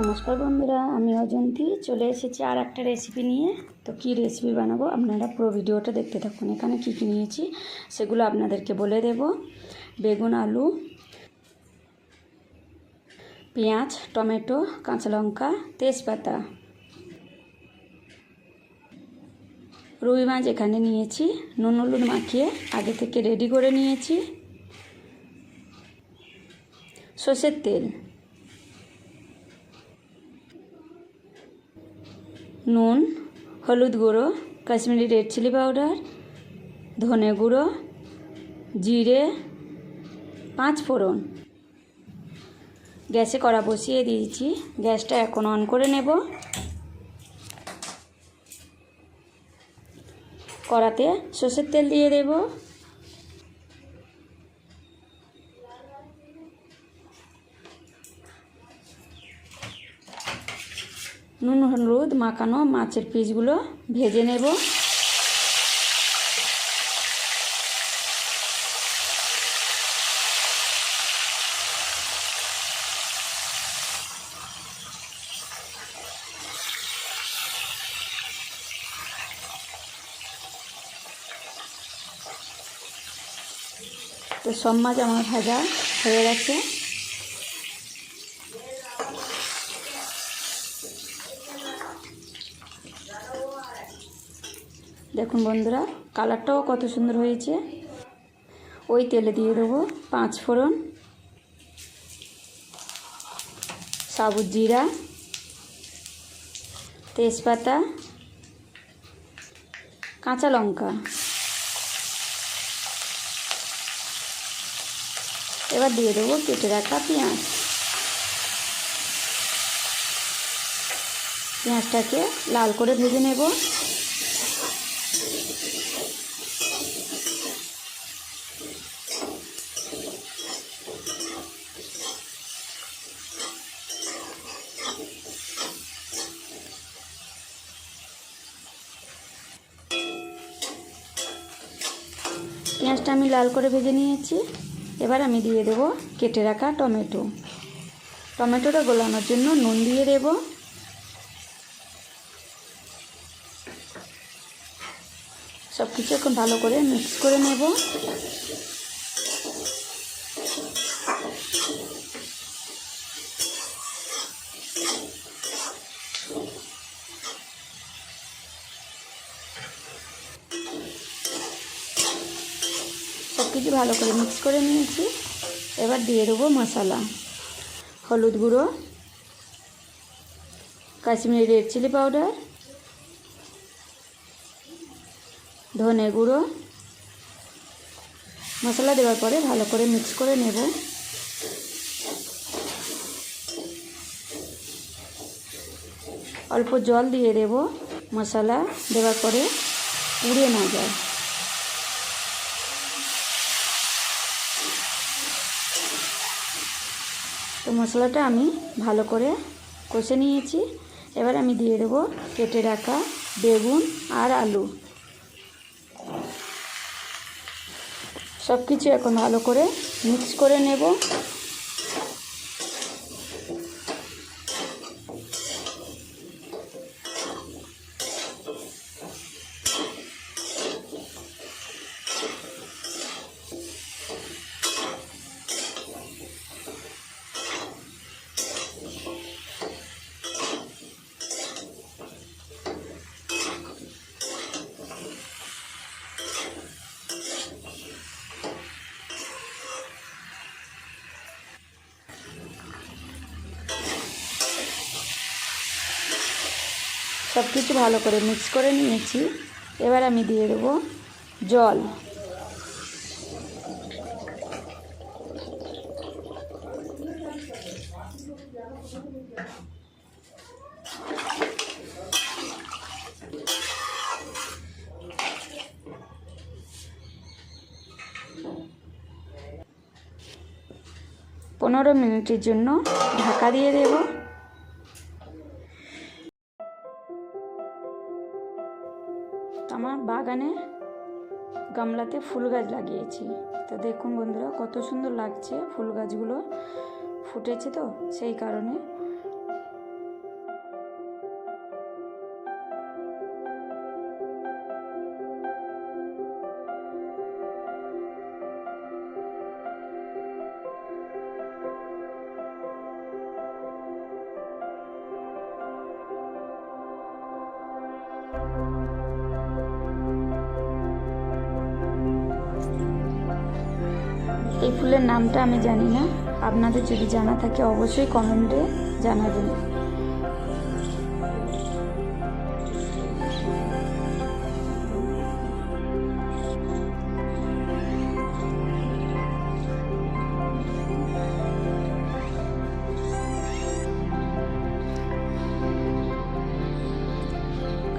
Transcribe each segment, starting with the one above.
নমস্কার বন্ধুরা, আমি অজন্তি। চলে এসেছি আর একটা রেসিপি নিয়ে। তো কি রেসিপি বানাবো আপনারা পুরো ভিডিওটা দেখতে থাকুন। এখানে কি কী নিয়েছি সেগুলো আপনাদেরকে বলে দেব। বেগুন, আলু, পেঁয়াজ, টমেটো, কাঁচা লঙ্কা, তেজপাতা, রুই মাছ এখানে নিয়েছি। নুন হলুদ মাখিয়ে আগে থেকে রেডি করে নিয়েছি। সর্ষের তেল। নুন, হলুদ গুঁড়ো, কাশ্মীরি রেড চিলি পাউডার, ধনে গুঁড়ো, জিরে, পাঁচ ফোড়ন। গ্যাসে কড়া বসিয়ে দিয়েছি। গ্যাসটা এখন অন করে নেব। কড়াতে সর্ষের তেল দিয়ে দেব। নুন হলুদ মাখানো মাছের পিসগুলো ভেজে নেব। তো সব মাছ আমার ভাজা হয়ে গেছে। দেখুন বন্ধুরা, কালারটাও কত সুন্দর হয়েছে। ওই তেলে দিয়ে দেবো পাঁচ ফোড়ন সাবুত জিরা, তেজপাতা, কাঁচা লঙ্কা। এবার দিয়ে দেবো কেটে রাখা পেঁয়াজ। পেঁয়াজটাকে লাল করে ভেজে নেব। পেঁয়াজটা আমি লাল করে ভেজে নিয়েছি। এবার আমি দিয়ে দেব কেটে রাখা টমেটো। টমেটোটা গোলানোর জন্য নুন দিয়ে দেব। সব কিছু এখন ভালো করে মিক্স করে নেব। সব ভালো করে মিক্স করে নিয়েছি। এবার দিয়ে দেবো মশলা। হলুদ গুঁড়ো, কাশ্মীরি রেড চিলি পাউডার ধনে গুঁড়ো। মশলা দেওয়ার পরে ভালো করে মিক্স করে নেব। অল্প জল দিয়ে দেব মশলা। দেওয়ার পরে পুড়ে না যায় তো মশলাটা আমি ভালো করে কষে নিয়েছি। এবার আমি দিয়ে দেবো কেটে রাখা বেগুন আর আলু। সব কিছু এখন ভালো করে মিক্স করে নেব। সব কিছু ভালো করে মিক্স করে নিয়েছি। এবার আমি দিয়ে দেবো জল। পনেরো মিনিটের জন্য ঢাকা দিয়ে দেবো। গামলাতে ফুল গাছ লাগিয়েছি। তো দেখুন বন্ধুরা, কত সুন্দর লাগছে ফুল গাছগুলো। ফুটেছে তো, সেই কারণে। এই ফুলের নামটা আমি জানি না। আপনাদের যদি জানা থাকে, অবশ্যই কমেন্টে জানাবেন।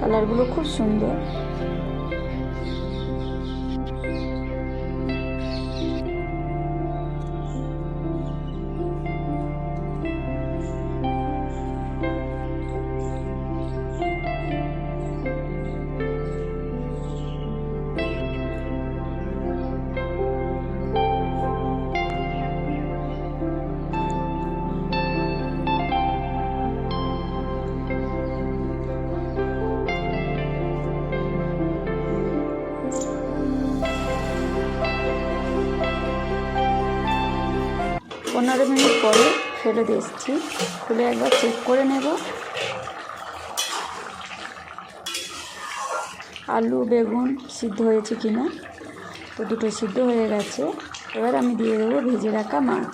কালারগুলো খুব সুন্দর। পনেরো মিনিট পরে ফেলে এসেছি। খুলে একবার চেক করে নেব। আলু, বেগুন সিদ্ধ হয়েছে কি না তো দুটো সিদ্ধ হয়ে গেছে। এবার আমি দিয়ে দেবো ভেজে রাখা মাছ।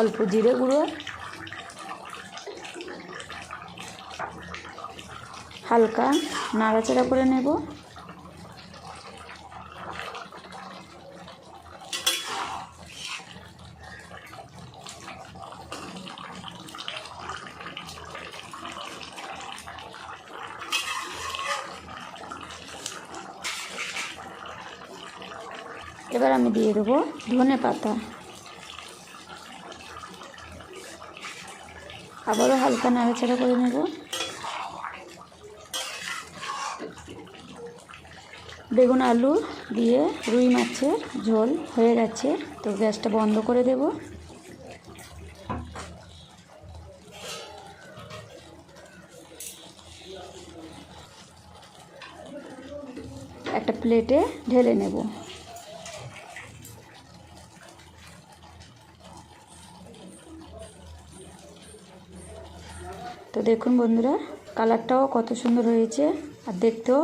অল্প জিরে গুঁড়ো হালকা নাড়াচাড়া করে নেব। এবার আমি দিয়ে দেবো ধনে পাতা। আবারও হালকা নাড়াচাড়া করে নেব। বেগুন আলু দিয়ে রুই মাছের ঝোল হয়ে গেছে। তো গ্যাসটা বন্ধ করে দেব। একটা প্লেটে ঢেলে নেব। তো দেখুন বন্ধুরা, কালারটাও কত সুন্দর হয়েছে। আর দেখতেও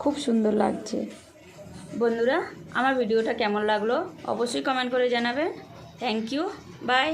খুব সুন্দর লাগছে। বন্ধুরা, আমার ভিডিওটা কেমন লাগল? অবশ্যই কমেন্ট করে জানাবেন থ্যাংক ইউ বাই